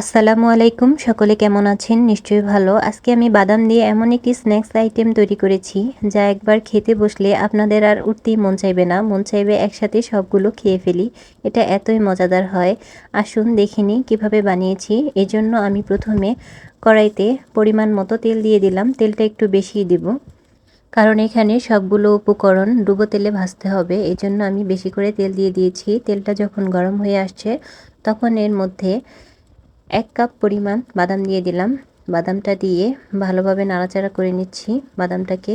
আসসালামু আলাইকুম, সকলে কেমন আছেন? নিশ্চয়ই ভালো। আজকে আমি বাদাম দিয়ে এমন একটি স্ন্যাক্স আইটেম তৈরি করেছি, যা একবার খেতে বসলে আপনাদের আর উঠতেই মন চাইবে না। মন চাইবে একসাথে সবগুলো খেয়ে ফেলি। এটা এতই মজাদার হয়। আসুন দেখিনি কীভাবে বানিয়েছি। এজন্য আমি প্রথমে কড়াইতে পরিমাণ মতো তেল দিয়ে দিলাম। তেলটা একটু বেশি দিব। কারণ এখানে সবগুলো উপকরণ ডুবো তেলে ভাজতে হবে। এই জন্য আমি বেশি করে তেল দিয়ে দিয়েছি। তেলটা যখন গরম হয়ে আসছে, তখন এর মধ্যে এক কাপ পরিমাণ বাদাম দিয়ে দিলাম। বাদামটা দিয়ে ভালোভাবে নাড়াচাড়া করে নিচ্ছি বাদামটাকে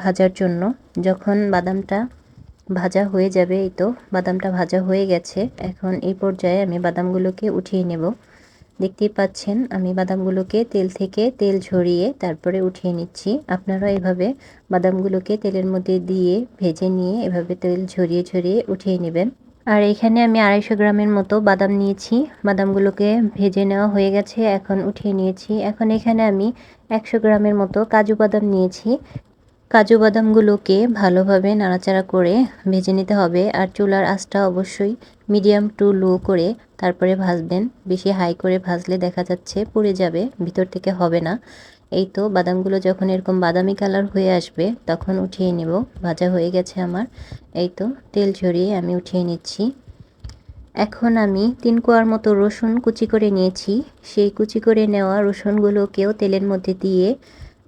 ভাজার জন্য। যখন বাদামটা ভাজা হয়ে যাবে, এই তো বাদামটা ভাজা হয়ে গেছে, এখন এই পর্যায়ে আমি বাদামগুলোকে উঠিয়ে নেব। দেখতেই পাচ্ছেন, আমি বাদামগুলোকে তেল থেকে তেল ঝরিয়ে তারপরে উঠিয়ে নিচ্ছি। আপনারা এভাবে বাদামগুলোকে তেলের মধ্যে দিয়ে ভেজে নিয়ে এভাবে তেল ঝরিয়ে ঝরিয়ে উঠিয়ে নেবেন। আর এখানে আমি আড়াইশো গ্রামের মতো বাদাম নিয়েছি। বাদামগুলোকে ভেজে নেওয়া হয়ে গেছে, এখন উঠিয়ে নিয়েছি। এখন এখানে আমি একশো গ্রামের মতো কাজু বাদাম নিয়েছি। কাজু বাদামগুলোকে ভালোভাবে নাড়াচাড়া করে ভেজে নিতে হবে আর চুলার আঁচটা অবশ্যই মিডিয়াম টু লো করে তারপরে ভাজবেন। বেশি হাই করে ভাজলে দেখা যাচ্ছে পুড়ে যাবে, ভিতর থেকে হবে না। এই তো বাদামগুলো যখন এরকম বাদামি কালার হয়ে আসবে, তখন উঠিয়ে নেব। ভাজা হয়ে গেছে আমার। এই তো তেল ঝরিয়ে আমি উঠিয়ে নিচ্ছি। এখন আমি তিন কোয়ার মতো রসুন কুচি করে নিয়েছি। সেই কুচি করে নেওয়া রসুনগুলোকেও তেলের মধ্যে দিয়ে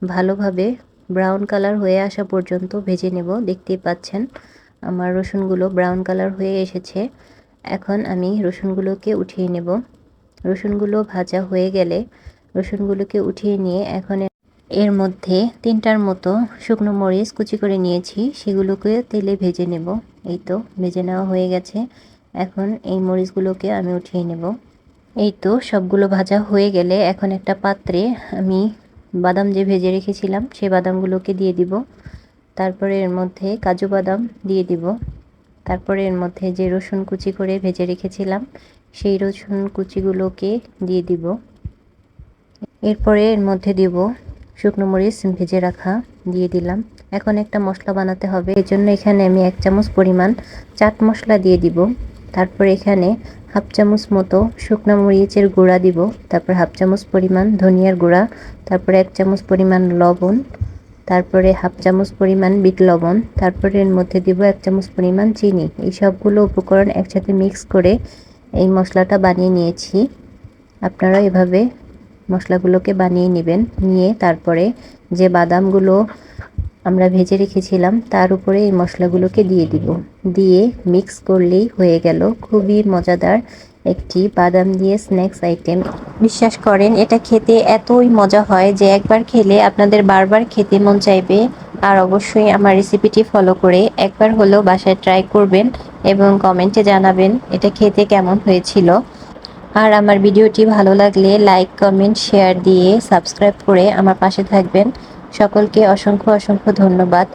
ভালোভাবে ব্রাউন কালার হয়ে আসা পর্যন্ত ভেজে নেব। দেখতেই পাচ্ছেন, আমার রসুনগুলো ব্রাউন কালার হয়ে এসেছে। এখন আমি রসুনগুলোকে উঠিয়ে নেব। রসুনগুলো ভাজা হয়ে গেলে রসুনগুলোকে উঠিয়ে নিয়ে এখন এর মধ্যে তিনটার মতো শুকনো মরিচ কুচি করে নিয়েছি, সেগুলোকে তেলে ভেজে নেব। এই তো, ভেজে নেওয়া হয়ে গেছে। এখন এই মরিচগুলোকে আমি উঠিয়ে নেব। এই তো, সবগুলো ভাজা হয়ে গেলে এখন একটা পাত্রে আমি বাদাম যে ভেজে রেখেছিলাম সেই বাদামগুলোকে দিয়ে দিব। তারপরে এর মধ্যে কাজু বাদাম দিয়ে দিব। তারপরে এর মধ্যে যে রসুন কুচি করে ভেজে রেখেছিলাম, সেই রসুন কুচিগুলোকে দিয়ে দিব। এরপরে এর মধ্যে দিব শুকনো মরিচ, ভেজে রাখা, দিয়ে দিলাম। এখন একটা মশলা বানাতে হবে। এর জন্য এখানে আমি এক চামচ পরিমাণ চাট মশলা দিয়ে দিব। তারপর এখানে হাফ চামচ মতো শুকনো মরিচের গুঁড়া দিব। তারপর হাফ চামচ পরিমাণ ধনিয়ার গুঁড়া। তারপরে এক চামচ পরিমাণ লবণ। তারপরে হাফ চামচ পরিমাণ বিট লবণ। তারপরে এর মধ্যে দিব এক চামচ পরিমাণ চিনি। এই সবগুলো উপকরণ একসাথে মিক্স করে এই মশলাটা বানিয়ে নিয়েছি। আপনারা এভাবে মশলাগুলোকে বানিয়ে নেবেন। নিয়ে তারপরে যে বাদামগুলো আমরা ভেজে রেখেছিলাম, তার উপরে এই মশলাগুলোকে দিয়ে দিব। দিয়ে মিক্স করলেই হয়ে গেল। খুবই মজাদার একটি বাদাম দিয়ে স্ন্যাক্স আইটেম বিশ্বাস করেন, এটা খেতে এতই মজা হয় যে একবার খেলে আপনাদের বারবার খেতে মন চাইবে। আর অবশ্যই আমার রেসিপিটি ফলো করে একবার হলেও বাসায় ট্রাই করবেন এবং কমেন্টে জানাবেন এটা খেতে কেমন হয়েছিল। আর আমার ভিডিওটি ভালো লাগলে লাইক, কমেন্ট, শেয়ার দিয়ে সাবস্ক্রাইব করে আমার পাশে থাকবেন। সকলকে অসংখ্য অসংখ্য ধন্যবাদ।